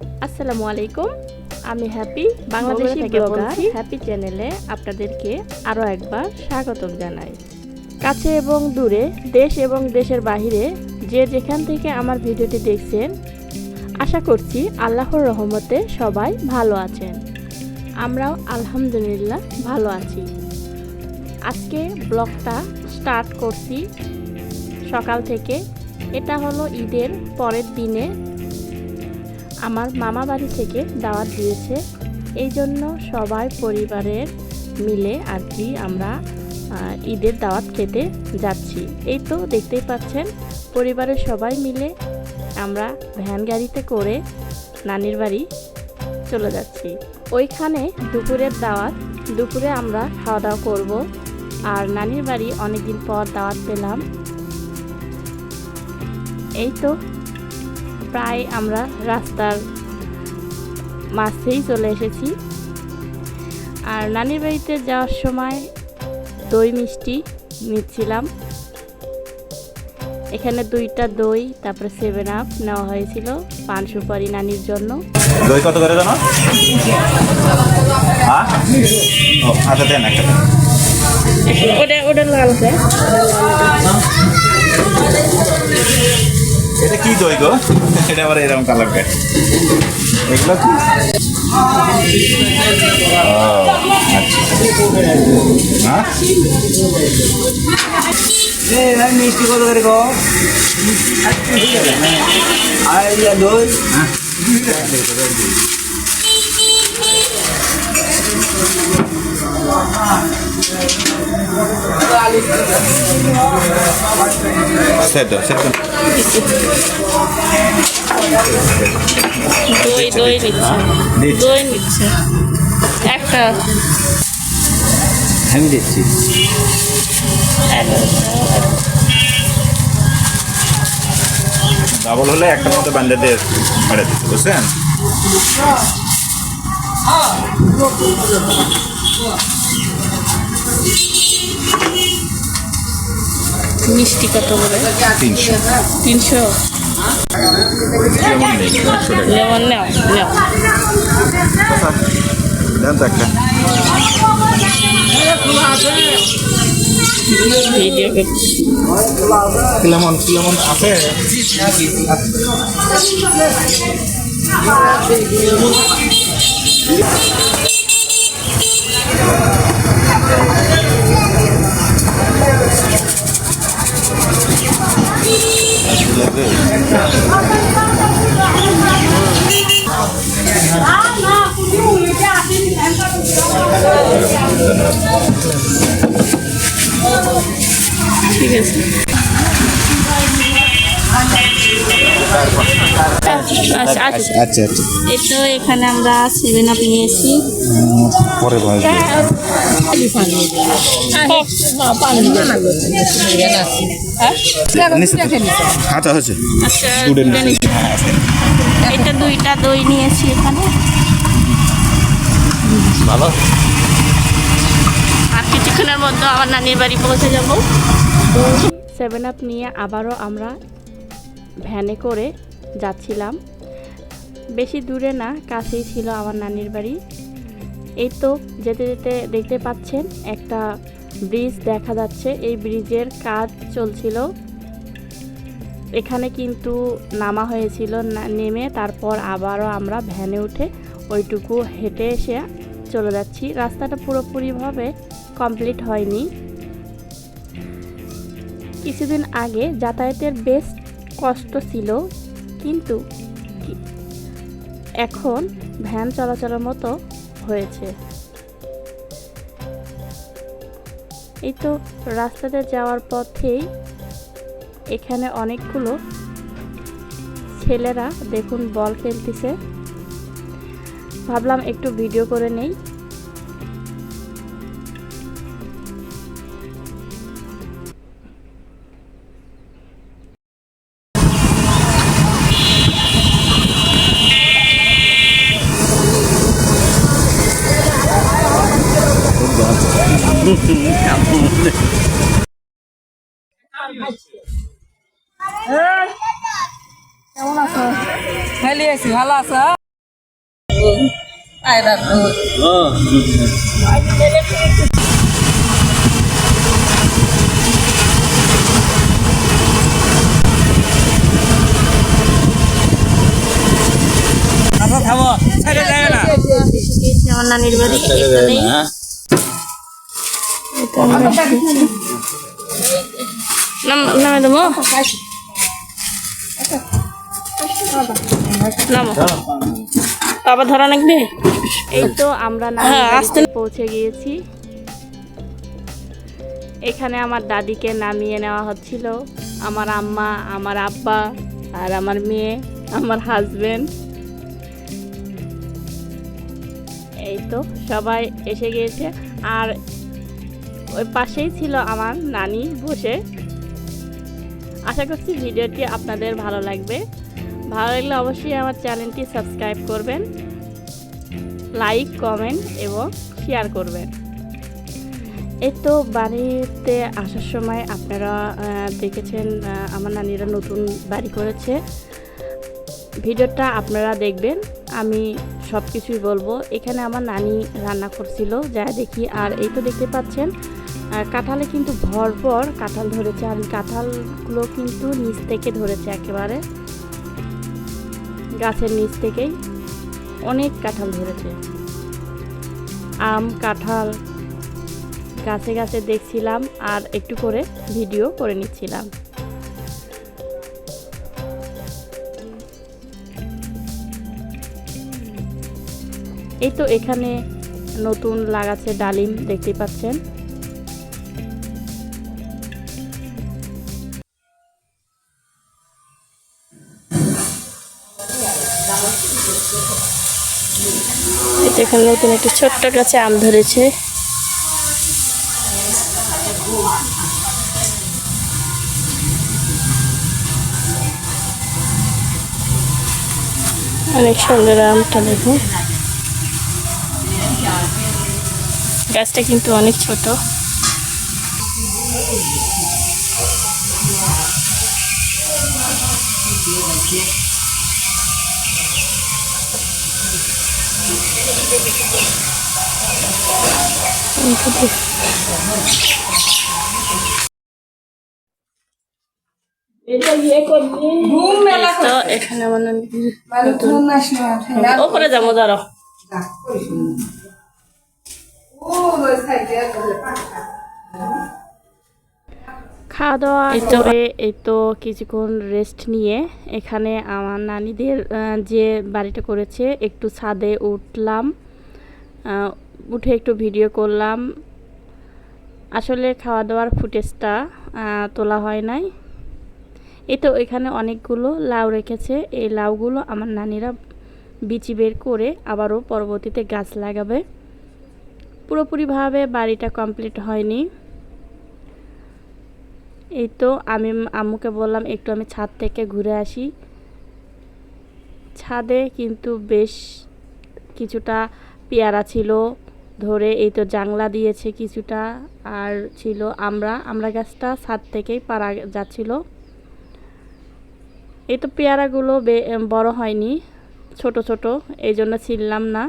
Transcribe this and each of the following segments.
আসসালামু আলাইকুম। আমি হ্যাপি বাংলাদেশি ব্লগার হ্যাপি চ্যানেলে আপনাদেরকে আরও একবার স্বাগতম জানাই। কাছে এবং দূরে দেশ এবং দেশের বাহিরে যে যেখান থেকে আমার ভিডিওটি দেখছেন আশা করছি আল্লাহর রহমতে সবাই ভালো আছেন। আমরাও আলহামদুলিল্লাহ ভালো আছি। আজকে ব্লগটা স্টার্ট করছি সকাল থেকে। এটা হলো ঈদের পরের দিনে আমার মামা বাড়ি থেকে দাওয়াত দিয়েছে। এই জন্য সবাই পরিবারের মিলে আর কি আমরা ঈদের দাওয়াত খেতে যাচ্ছি। এই তো দেখতেই পাচ্ছেন, পরিবারের সবাই মিলে আমরা ভ্যান গাড়িতে করে নানির বাড়ি চলে যাচ্ছি। ওইখানে দুপুরের দাওয়াত, দুপুরে আমরা খাওয়া দাওয়া করব। আর নানির বাড়ি অনেকদিন পর দাওয়াত পেলাম। এই তো প্রায় আমরা রাস্তার মাঝেই চলে এসেছি। আর নানির বাড়িতে যাওয়ার সময় দই মিষ্টি নিচ্ছিলাম। এখানে দুইটা দই তারপরে সেভেন আপ নেওয়া হয়েছিল পান সুপারি নানির জন্য। দই কত করে জানো? হ্যাঁ? আচ্ছা দেন একটা। ওটা ওটা লাল দই গো। এটা আবার এরকম কালার কে। এগুলো কি? ও, আচ্ছা। হ্যাঁ। মিষ্টি কত করে গো? আর দই। Set set. দই দই নিচ্ছে দিচ্ছি। দই নিচ্ছে একটা আমি দিচ্ছি ডাবল হলে একটা মতো ব্যান্ডেড দিয়ে মেরে দিচ্ছে বুঝছেন মিষ্টি কত করে? তিনশো। তিনশো? লেমন নাও নাও। লেমন লেমন আছে? আচ্ছা আচ্ছা। এই তো এখানে আমরা সেভেন আপ নিয়েছি। পরে আচ্ছা আচ্ছা। নিয়েছি। এটা দুইটা দই নিয়েছি এখানে। ভালো? আর কিছুক্ষণের মধ্যে আমার নানির বাড়ি পৌঁছে যাব। সেভেন আপ নিয়ে আবারও আমরা ভ্যানে করে যাচ্ছিলাম। বেশি দূরে না, কাছেই ছিল আমার নানির বাড়ি। এই তো যেতে যেতে দেখতে পাচ্ছেন একটা ব্রিজ দেখা যাচ্ছে। এই ব্রিজের কাজ চলছিল। এখানে কিন্তু নামা হয়েছিল নেমে তারপর আবারও আমরা ভ্যানে উঠে ওইটুকু হেঁটে এসে চলে যাচ্ছি। রাস্তাটা পুরোপুরিভাবে কমপ্লিট হয়নি। কিছুদিন আগে যাতায়াতের বেশ কষ্ট ছিল, কিন্তু এখন ভ্যান চলাচলের মতো হয়েছে। এই তো রাস্তাতে যাওয়ার পথেই এখানে অনেকগুলো ছেলেরা দেখুন বল খেলতেছে। ভাবলাম একটু ভিডিও করে নেই। কেমন আছো? ভালো আছি ভালো আছো পায়রার দুধ থামো থামো ছেড়ে যায় না। আমার নানির বাড়ি এখানেই এটা আমরা এসেছি। নাম- নামে দেবো? নামো। বাবা ধরা লাগবে এই তো আমরা হ্যাঁ, আসতে পৌঁছে গিয়েছি। এখানে আমার দাদিকে নামিয়ে নেওয়া হচ্ছিল। আমার আম্মা আমার আব্বা আর আমার মেয়ে আমার হাজবেন্ড এই তো সবাই এসে গিয়েছে। আর ওই পাশেই ছিল আমার নানি বসে। আশা করছি ভিডিওটি আপনাদের ভালো লাগবে। ভালো লাগলে অবশ্যই আমার চ্যানেলটি সাবস্ক্রাইব করবেন, লাইক, কমেন্ট এবং শেয়ার করবেন। এই তো বাড়িতে আসার সময় আপনারা দেখেছেন আমার নানিরা নতুন বাড়ি করেছে। ভিডিওটা আপনারা দেখবেন, আমি সব কিছুই বলব। এখানে আমার নানি রান্না করছিল, যা দেখি। আর এই তো দেখতে পাচ্ছেন আহ, কাঁঠালে কিন্তু ভরপর কাঁঠাল ধরেছে আর কাঁঠালগুলো কিন্তু নিচ থেকে ধরেছে একেবারে। গাছের নিচ থেকেই অনেক কাঁঠাল ধরেছে। আম কাঁঠাল গাছে গাছে দেখছিলাম আর একটু করে ভিডিও করে নিচ্ছিলাম। এই তো এখানে নতুন লাগাচ্ছে ডালিম দেখতে পাচ্ছেন। এখানে নতুন একটি ছোট্ট গাছে আম ধরেছে। অনেক সুন্দর আমটা দেখুন গাছটা কিন্তু অনেক ছোট। তো এখানে নতুন- ওপরে যাব দাঁড়াও। খাওয়া দাওয়া করে এই তো কিছুক্ষণ রেস্ট নিয়ে এখানে আমার নানিদের যে বাড়িটা করেছে একটু ছাদে উঠলাম উঠে একটু ভিডিও করলাম। আসলে খাওয়া দাওয়ার ফুটেজটা তোলা হয় নাই। এই তো এখানে অনেকগুলো লাউ রেখেছে। এই লাউগুলো আমার নানিরা বিচি বের করে আবারও পরবর্তীতে গাছ লাগাবে। পুরোপুরিভাবে বাড়িটা কমপ্লিট হয়নি। এই তো আমি আম্মুকে বললাম, একটু আমি ছাদ থেকে ঘুরে আসি। ছাদে কিন্তু বেশ কিছুটা পেয়ারা ছিল, ধরে এই তো জাংলা দিয়েছে কিছুটা, আর ছিল আমরা আমরা গাছটা ছাদ থেকেই পারা যাচ্ছিল। এই তো পেয়ারাগুলো বড় হয়নি, ছোট ছোট, এই জন্য ছিললাম না।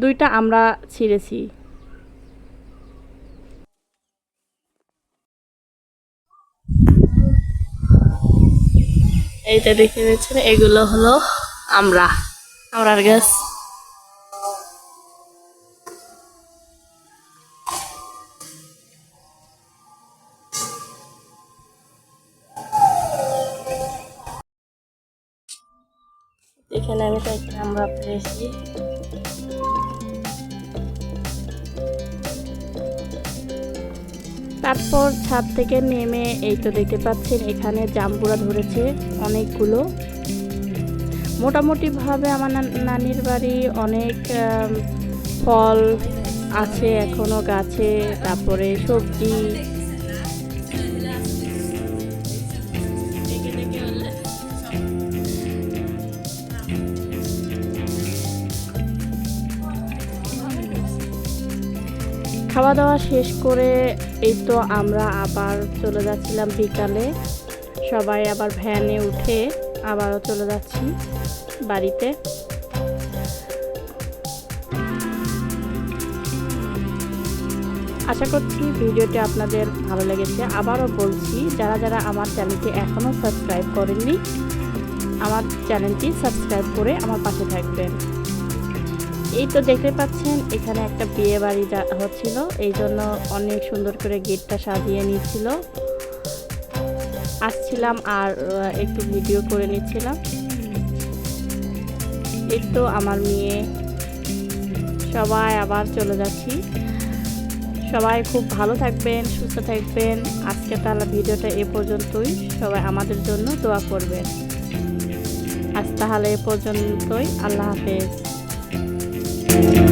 দুইটা আমরা ছিঁড়েছি। এইটা দেখে নিচ্ছেন এগুলো হলো আমরা। আমরার গাছ। এখানে আমি কয়েকটা আমরা পেয়েছি। তারপর ছাদ থেকে নেমে এই তো দেখতে পাচ্ছেন, এখানে জামপুরা ধরেছে অনেকগুলো। মোটামুটিভাবে আমার নানির বাড়ি অনেক ফল আছে এখনও গাছে, তারপরে সবজি খাওয়া দাওয়া শেষ করে এই তো আমরা আবার চলে যাচ্ছিলাম বিকালে। সবাই আবার ভ্যানে উঠে আবারও চলে যাচ্ছি বাড়িতে। আশা করছি ভিডিওটি আপনাদের ভালো লেগেছে। আবারও বলছি, যারা যারা আমার চ্যানেলটি এখনও সাবস্ক্রাইব করেননি, আমার চ্যানেলটি সাবস্ক্রাইব করে আমার পাশে থাকবেন। এই তো দেখতে পাচ্ছেন, এখানে একটা বিয়ে বাড়ি হচ্ছিল, এই জন্য অনেক সুন্দর করে গেটটা সাজিয়ে নিচ্ছিল। আসছিলাম আর একটু ভিডিও করে নিচ্ছিলাম। এই তো আমার মেয়ে। সবাই আবার চলে যাচ্ছি। সবাই খুব ভালো থাকবেন, সুস্থ থাকবেন। আজকে তাহলে ভিডিওটা এ পর্যন্তই। সবাই আমাদের জন্য দোয়া করবেন। আজ তাহলে এ পর্যন্তই। আল্লাহ হাফেজ। Thank you.